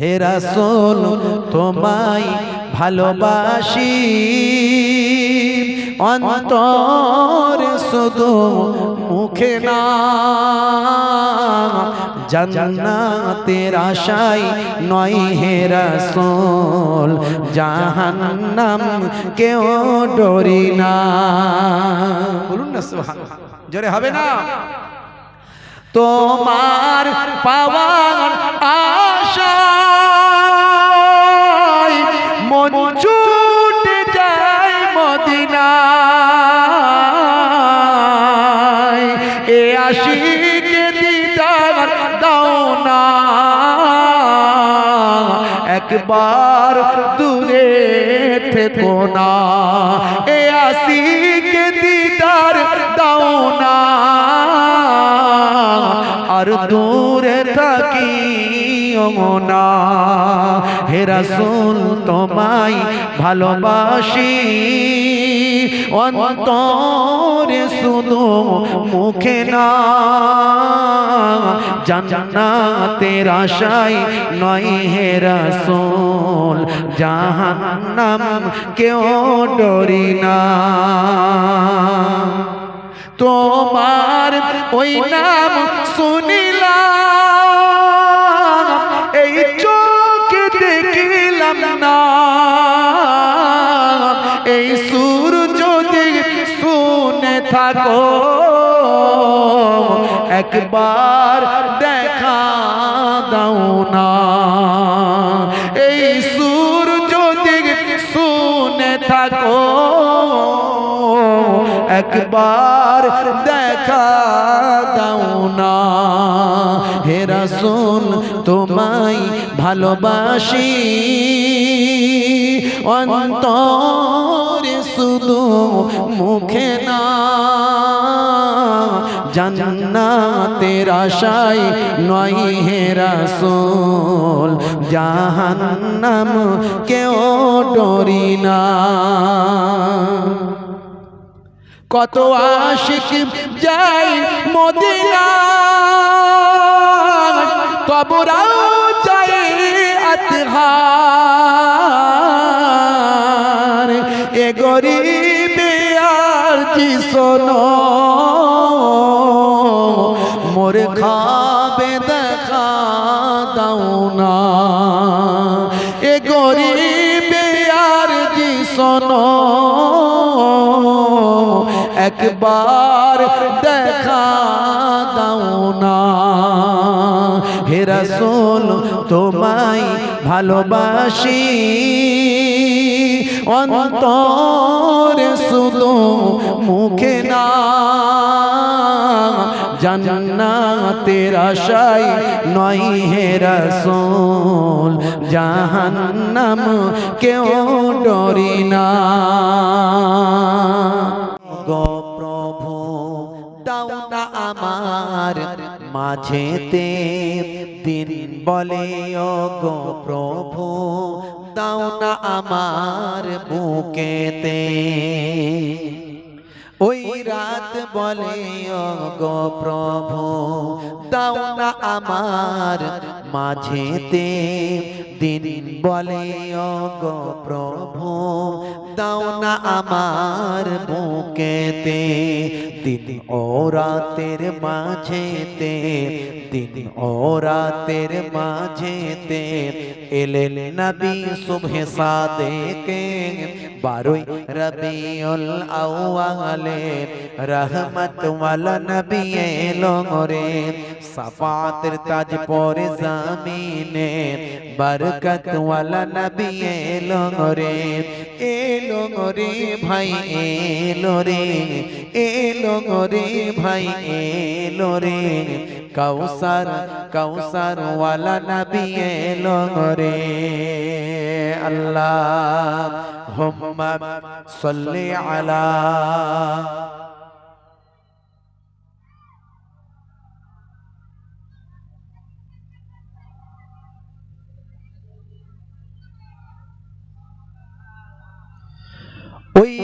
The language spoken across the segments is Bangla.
হে রাসূল, তোমায় ভালোবাসি। অন্তর শুধু মুখে না, জান্নাতের আশায় নয় হে রাসূল, জাহান্নাম কেউ ডরি না। বলুন না জোরে হবে না? তোমার পাওয়ার আশায় মন ছুটে যায় মদিনায়। এ আশিকে দিদার দাও না। একবার দূরে থেকো না। এ আশিকে দিদার আর দূরে থাকি না হে রাসূল, তোমায় ভালোবাসি। অন্তরে শুধু মুখে না, জান্নাতের আশায় নয় হেরা হে রাসূল, জাহান্নাম কেউ ডরি না। তোমার ওই নাম শুনিলাম। এই চোখে দেখিলাম না। এই সুর যদি শুনে থাকো, একবার দেখা দাও না। একবার দেখা দাও না। হে রাসূল, তোমায় ভালোবাসি। অন্তরে শুধু মুখে না। জান্নাতের আশায় নয় হে রাসূল, জাহান্নাম কেউ ডরি না। কত আশিক যাই মদিনা। কবরাও যাই আতহার। এ গরিবে আর কি শোনো। মোর খাবে দেখা দাও না। এ গরিবে আর কি শোনো। একবার দেখা দাও না। হে রাসূল, তোমায় ভালোবাসি। অন্তরে শুধু মুখে না। জান্নাতের আশায় নয় হে রাসূল, জাহান্নাম কেউ ডরি না। প্রভু দাও না আমার মাঝেতে। দিন বলে ও গো প্রভু, দাও না আমার বুকেতে। ওই রাত বলে গো প্রভু, দাও না আমার মাঝেতে। দিন বলে গো প্রভু, দাও না আমার বুকেতে। দিন ও রাতের মাঝেতে, দিন ও রাতের মাঝেতে এলেন নবী সুবহে সাদেকে। বারোই রবিউল আউয়ালে, রহমত ওয়ালা নবী এলো রে সাফাতের তাজ পরে জামিনে, বরকত ওয়ালা নবী এলো রে এলো রে ভাই এলো রে এলো রে ভাই এলো রে কৌসর কৌসর ওয়ালা নবী এলো রে আল্লাহ হুম্মা সাল্লি আলা ওই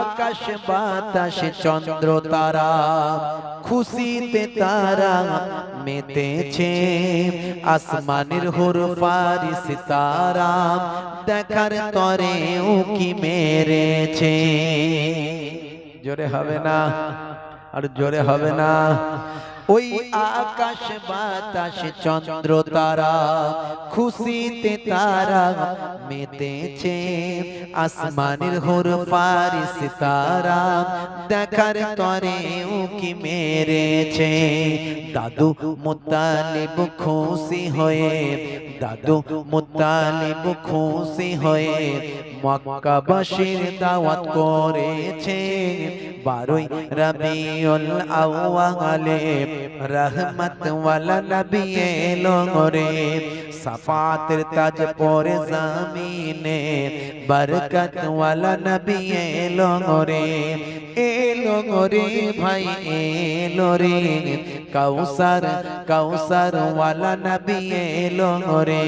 আকাশ বাতাস চন্দ্র তারা, খুশিতে তারা মেতেছে। আসমানের হুর ফারিস তারা, দেখার তরে উকি মেরেছে। জোরে হবে না, আর জোরে হবে না। ওই আকাশ বাতাস, চন্দ্র তারা, খুশিতে তারা মেতেছে। আসমানের হোর ফারিস তারা দেখার তরে উকি মেরেছে। দাদু মুতালিব খুশি হয়ে, দাদু মুতালিব খুশি হয়ে মক্কাবাসীর দাওয়াত করেছে। বারোই রবিউল আউয়ালে রহমত ওয়ালা নবী এলো রে সাফাতের তাজ পরে জামিনে বরকত ওয়ালা নবী এলো রে এলো রে ভাই এলো রে কাউসার কাউসার ওয়ালা নবী এলো রে